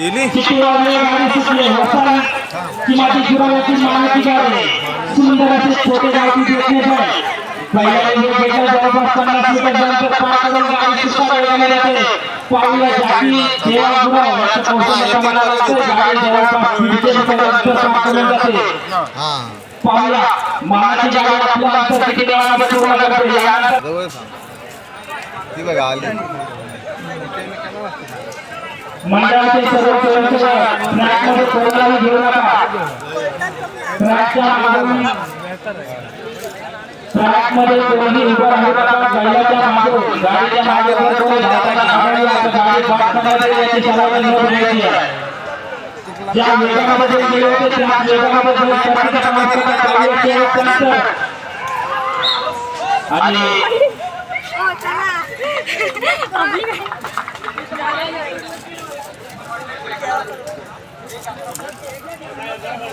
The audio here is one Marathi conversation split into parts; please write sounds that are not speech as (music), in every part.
गेली. चिठ्ठीवाले गाडी सुटले वसाई चिमाची शिरावरची मानती गाडी सुंदर असे छोटे गावठी देखणे पण पहिल्या गेटला जवळपास पन्नास मीटर अंतर पार करून गाडी सुद्धा वेगाने जाते पाहूया जाती देवा गुराव याचं कौशल्य कमाला लागतं गाडी जवळपास दीडशे मीटर अंतर पार करून जाते हा पाहूया मानाची गाडी आपल्या अंतर किती वेळामध्ये पूर्ण करते यानंतर जवळ सांग ती बघा आली. मंडळाचे सर्व स्वयंसेवक ट्रॅकमध्ये कोणालाही घेऊ नका. ट्रॅकच्या मागून ट्रॅकमध्ये कोणी उभं राहू नका बैलाच्या मागून गाडीच्या मागे जर कोणी धावताना आढळला तर गाडी पास करण्याची याची सर्वांनी नोंद घ्यायची आहे. ज्या वेगामध्ये गेले होते त्या वेगामध्ये जाऊन कर्नाटक मार्गाचा कार्य शेवटपर्यंत आणि Oh. आपली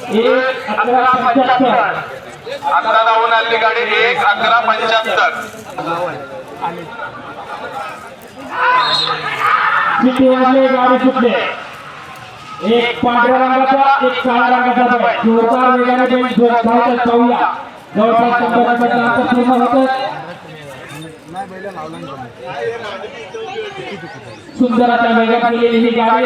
एक अकरा पंच्याहत्तर अकरा धावून आली गाडी एक अकरा पंच्याहत्तर किती वाजले गाडी सुटले एक पांढऱ्या रंगाचा एक काळ्या रंगाचा बैल जोरदार वेगाने बैल धावतात जवळपास शंभर मीटर अंतर पूर्ण होतं सुंदर अशा वेगात गेलेली ही गाडी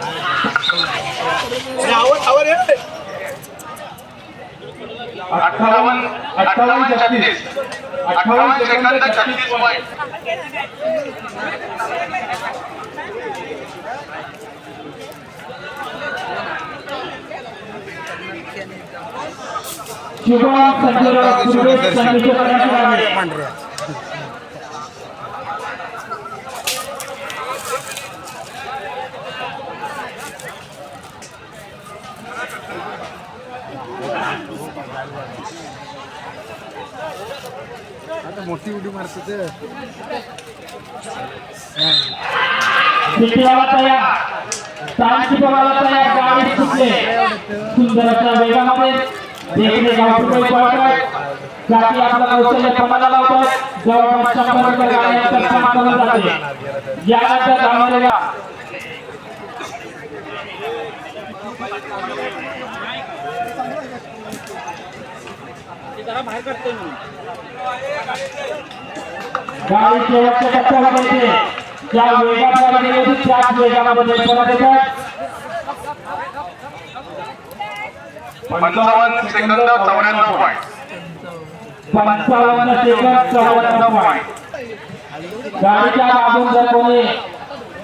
अठ्ठावन्न अठ्ठावन्न छत्तीस. अठ्ठावन्न सेकंद छत्तीस पॉईंट कुर्वे संघर्ष करण्याची गाडी आता मोठी उडी मारते ते. तयार. सुंदर अशा वेगामध्ये. देखणे जाती लावतात. जवळपास शंभर जाते यानंतर धावणारे गाडी शेवटच्या येते ज्या वेगात गाडी गेली होती त्याच वेगामध्ये परत येतात पंचावन्न सेकंद चौऱ्याण्णव पॉईंट. पंचावन्न सेकंद चौऱ्याण्णव पॉईंट. गाडीच्या मागून जर कोणी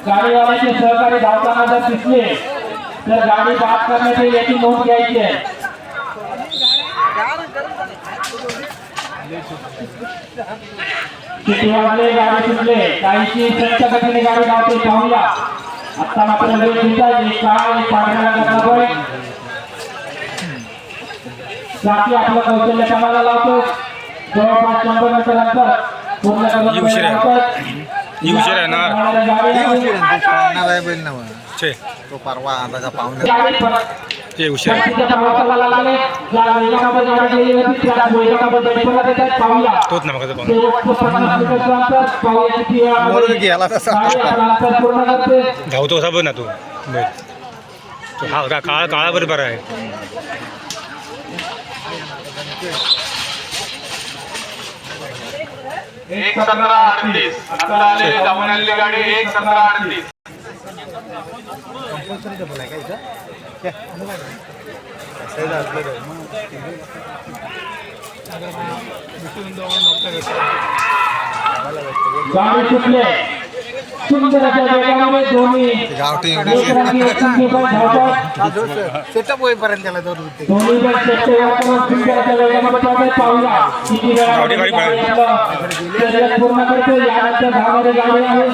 गाडीवाल्याचे सहकारी धावताना जर दिसले तर गाडी बाद करण्यात येईल याची नोंद घ्यायची आहे. किती वाजले? गाडी सुटले. काहीशी संच गतीने गाडी धावते पाहूया. आता मात्र वेळ पांढऱ्या रंगाचा बैल जाती आपलं कौशल्य कामाला लावतो. जवळपास शंभर मीटर अंतर पूर्ण ही उशीर आहे. ही उशीर ना. तो परवा परत ते आहे पाहूया तोच पूर्ण करते धावतो कसा बघ ना तू. हा का काळा काळा बरोबर आहे. एक सतरा अडतीस आता आले धावून आलेली गाडी एक सतरा अडतीस. गाडी सुटले सुंदर अशा वेगामध्ये दोन्ही गावठी एकरंगी एकसंगी पण धावतात सेटअप होईपर्यंत त्याला दोन दोन्ही पण शेपटे वापरून सुंदर अशा वेगामध्ये पळतात पाहूया किती वेळामध्ये गाडी गाडी गाडी आपलं शर्यत पूर्ण करते यानंतर धावणारी गाडी आहे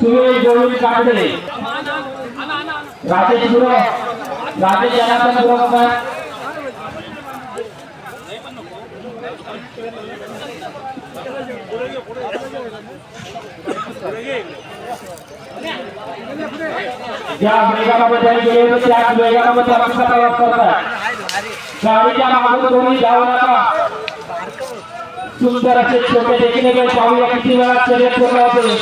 सुरेश गोविंद काकडे राजेश गुरु राजेश जनार्दन गुरु ज्या वेगामध्ये गेले होते त्याच वेगामध्ये आपला प्रवास करतात गाडीच्या मागून कोणी जाऊ नका. सुंदर असे छोटे देखील पाहूया किती वेळा शर्यत पूर्ण होते.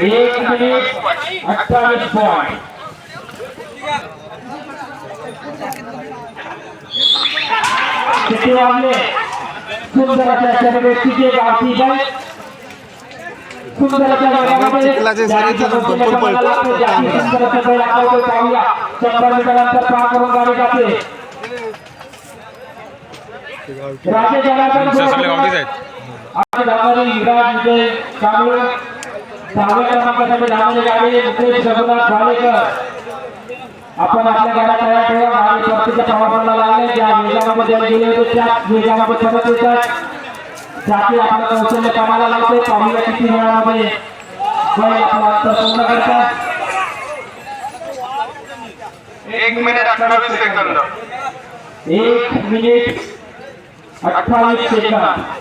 एक मिनिट. अठ्ठावीस पॉईंट किती वाजले सुंदर अशा तिथे गावठी गाय सुंदर बैल आपल्याकडे पाहूया शंभर करून गाडी जाते राजे सर सगळे गावठीच गुरु आहेत आणि धावणारी युवराज विजय कांबळे सहाव्या क्रमांकासाठी धावणारी गाडी मुकेश रघुनाथ भालेकर आपण आपल्या गाड्या तयार ठेवा गाडी परतीच्या प्रवासाला लागले ज्या वेगामध्ये गेले होते त्याच वेगामध्ये परत येतात जाती आपलं कौशल्य कामाला लावते पाहूया किती वेळामध्ये बैल आपला अंतर पूर्ण करतात एक मिनिट अठ्ठावीस सेकंद एक मिनिट अठ्ठावीस सेकंद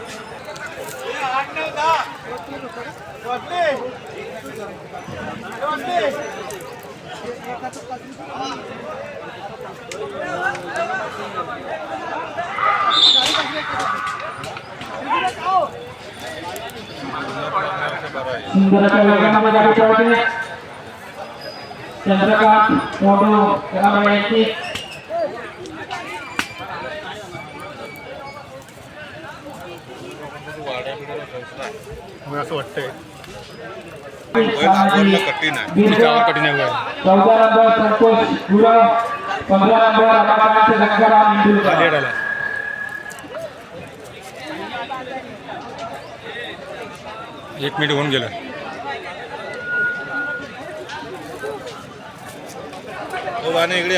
सुंदरच्या वेगामध्ये गाडी पळते चंद्रकांत मला असं वाटतंय. कठीण आहे. वय. चौदा नंबर संतोष गुरव पंधरा नंबर रमाकांत गंगाराम लेट इंदुरकर आला एक मिनिट होऊन गेलं. इकडे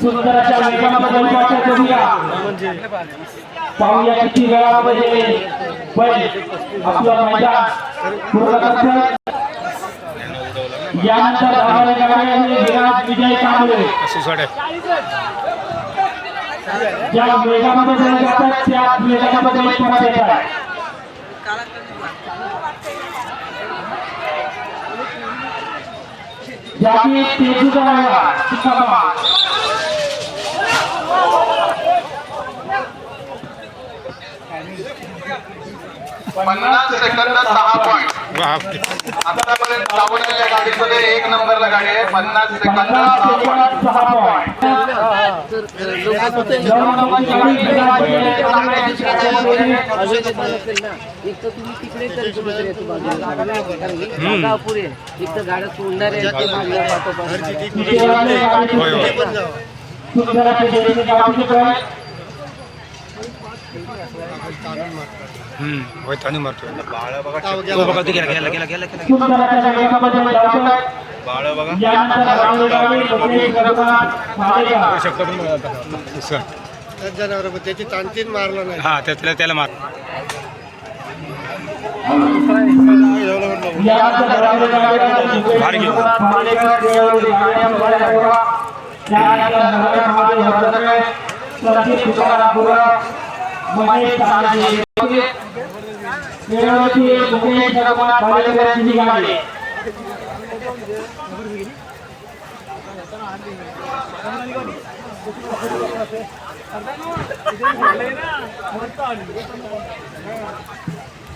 सुंदराच्या वेगामध्ये वाचा करूया. पाहूया किती वेळामध्ये पण आपलं मैदान पूर्ण करतात यानंतर धावणारे गाडी आहे विराज विजय कांबळे. ज्या वेगामध्ये बैल जातात त्या वेगामध्ये परत येतात ज्याची चिकामा पन्नास सेकंद सहा पॉईंट गाडीमध्ये एक नंबरला गाडी आहे. पन्नास तर तुम्ही तिकडे एक तर गाड्या सोडणार आहे होय, हम्म. होय ताणी मारतोय. तो बघा. ते गेला गेला गेला गेला गेला सुंदराच्या वेगामध्ये जातात यानंतर धावणारी गाडी मुकेश रघुनाथ भालेकर शब्द पण. त्याची ताणतीन मारलं नाही. हा त्या- त्याला त्याला मार. भारी गेली. रघुनाथ गाडी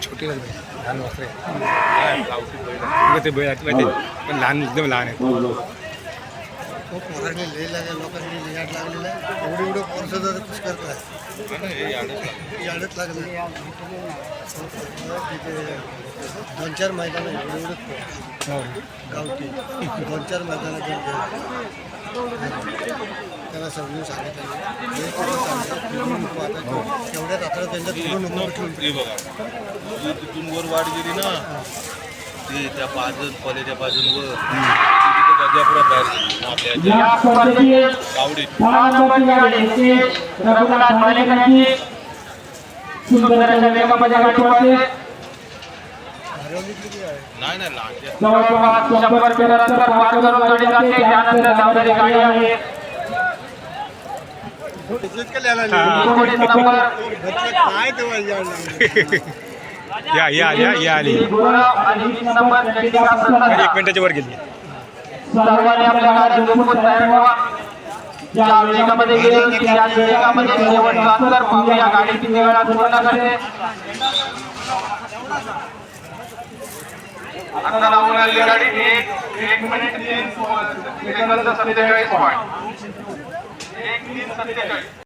छोटी लहान वस्त्र आहे? पण लहान एकदम लहान आहे. खूप पोरांनी लई लागेल लोकांनी याड लागलेलं आहे. एवढे एवढं पोरं सुद्धा खुश करताय याडच लागलं. दोन चार मैदान एवढे एवढे हो. गावठी. दोन चार मैदानात त्याला समजून सांगितलं. तेवढ्यात आपल्याला त्यांच्या बघा जी तिथून वर वाढ गेली ना. ते त्या पाजन पलेच्या पाजनवर तिथे गजापुरा बाहेर गेली आपल्या या नाही नाही काय (laughs) या या या या आली. एक मिनिटाच्या वर गेली. सर्वांनी आपल्या गाड्या झोपून तयार व्हावा. ज्या वेगामध्ये गेले त्या वेगामध्ये शेवटचा अंतर पाहूया गाडीची वेळा पूर्ण करते आता धावून आलेली गाडी. एक एक मिनिट तीन सेकंद सत्तेचाळीस पॉईंट एक तीन सत्तेचाळीस.